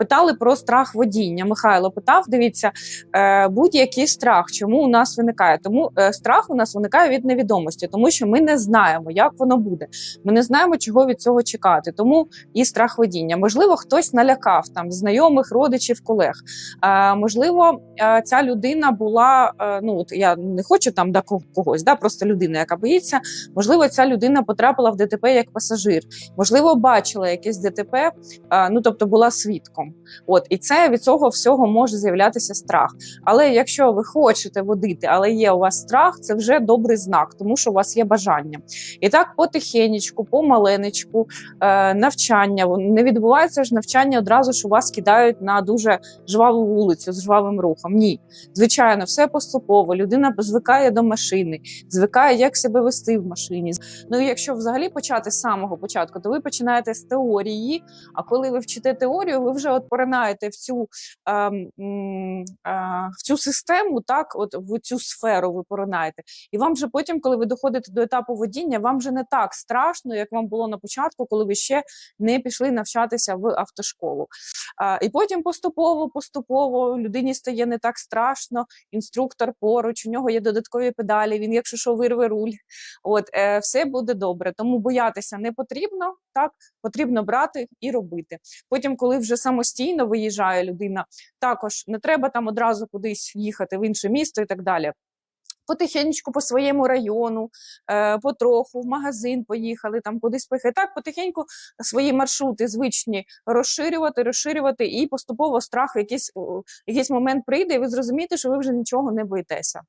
Питали про страх водіння. Михайло питав: дивіться, е, будь-який страх, чому у нас виникає? Тому е, страх у нас виникає від невідомості, тому що ми не знаємо, як воно буде. Ми не знаємо, чого від цього чекати. Тому і страх водіння. Можливо, хтось налякав там знайомих, родичів, колег. Е, можливо, ця людина була. ну от я не хочу там ко- когось, да, просто людина, яка боїться. Можливо, ця людина потрапила в ДТП як пасажир. Можливо, бачила якесь ДТП, ну тобто була свідком. От і це від цього всього може з'являтися страх. Але якщо ви хочете водити, але є у вас страх, це вже добрий знак, тому що у вас є бажання. І так потихенечку, помаленечку, е, навчання не відбувається ж навчання одразу, що вас кидають на дуже жваву вулицю з жвавим рухом. Ні, звичайно, все поступово. Людина звикає до машини, звикає, як себе вести в машині. Ну і якщо взагалі почати з самого початку, то ви починаєте з теорії. А коли ви вчите теорію, ви вже поринаєте в цю, м, е, в цю систему, так, от в цю сферу ви поринаєте. І вам же потім, коли ви доходите до етапу водіння, вам вже не так страшно, як вам було на початку, коли ви ще не пішли навчатися в автошколу. А, і потім поступово, поступово людині стає не так страшно. Інструктор поруч, у нього є додаткові педалі. Він, якщо що, вирве руль. От е, все буде добре. Тому боятися не потрібно. Так потрібно брати і робити. Потім, коли вже самостійно виїжджає людина, також не треба там одразу кудись їхати в інше місто і так далі. Потихеньку по своєму району, е, потроху в магазин поїхали, там кудись поїхали. Так, потихеньку свої маршрути звичні розширювати, розширювати, і поступово страх якийсь, якийсь момент прийде, і ви зрозумієте, що ви вже нічого не боїтеся.